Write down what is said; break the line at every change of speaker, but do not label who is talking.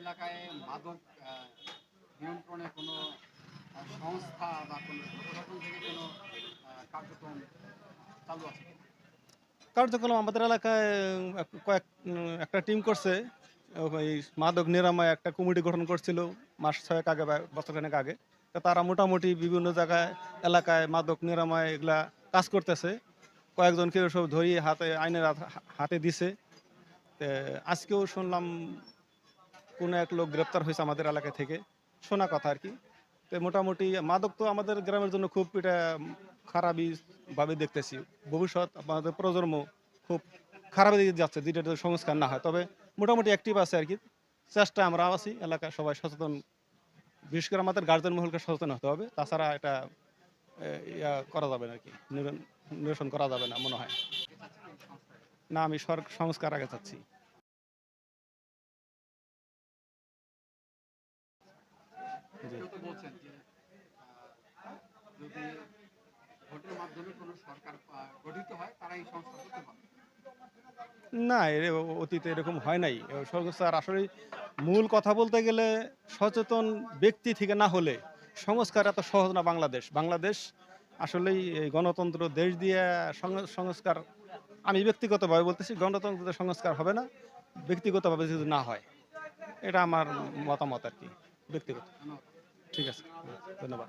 এলাকায় মাদক নিয়ন্ত্রণে কোনো সংস্থা বা কোনো থেকে কোনো কার্যক্রম চালু আছে
কার্যক্রম আমাদের এলাকায় কয়েক একটা টিম করছে। ওই মাদক নিরাময় একটা কমিটি গঠন করছিল মাস ছয়েক আগে বা বছরখানেক আগে। তো তারা মোটামুটি বিভিন্ন জায়গায়, এলাকায় মাদক নিরাময় এগুলা কাজ করতেছে। কয়েকজনকে সব ধরিয়ে হাতে, আইনের হাতে দিছে। আজকেও শুনলাম কোনো এক লোক গ্রেপ্তার হয়েছে আমাদের এলাকা থেকে। শোনা কথা আর কি। তো মোটামুটি মাদক তো আমাদের গ্রামের জন্য খুব এটা খারাপই ভাবে দেখতেছি। ভবিষ্যৎ আমাদের প্রজন্ম খুব খারাপ দিকে যাচ্ছে, যেটা সংস্কার না হয়। তবে মোটামুটি অ্যাক্টিভ আছে আর কি। চেষ্টা আমরা আছি এলাকায় সবাই সচেতন। বিশেষ করে আমাদের গার্জেন মহলকে সচেতন হতে হবে। তাছাড়া এটা ইয়া করা যাবে না আর কি। নির- নিরসন করা যাবে না, মনে হয়। না, আমি সংস্কার আগে চাচ্ছি।
বলছেন। যে যদি ভোটের মাধ্যমে কোনো সরকার গঠিত হয় তারা এই সংস্কার করতে পারবে।
না অতীতে এরকম হয় নাই। সংস্কার আসলে মূল কথা বলতে গেলে সচেতন ব্যক্তি থেকে না হলে সংস্কার এত সহজ না বাংলাদেশ। বাংলাদেশ আসলেই এই গণতন্ত্র দেশ দিয়ে সংস্কার আমি ব্যক্তিগতভাবে বলতেছি গণতন্ত্র সংস্কার হবে না ব্যক্তিগতভাবে যদি না হয়। এটা আমার মতামত আর কি। ব্যক্তিগত। ঠিক আছে। ধন্যবাদ।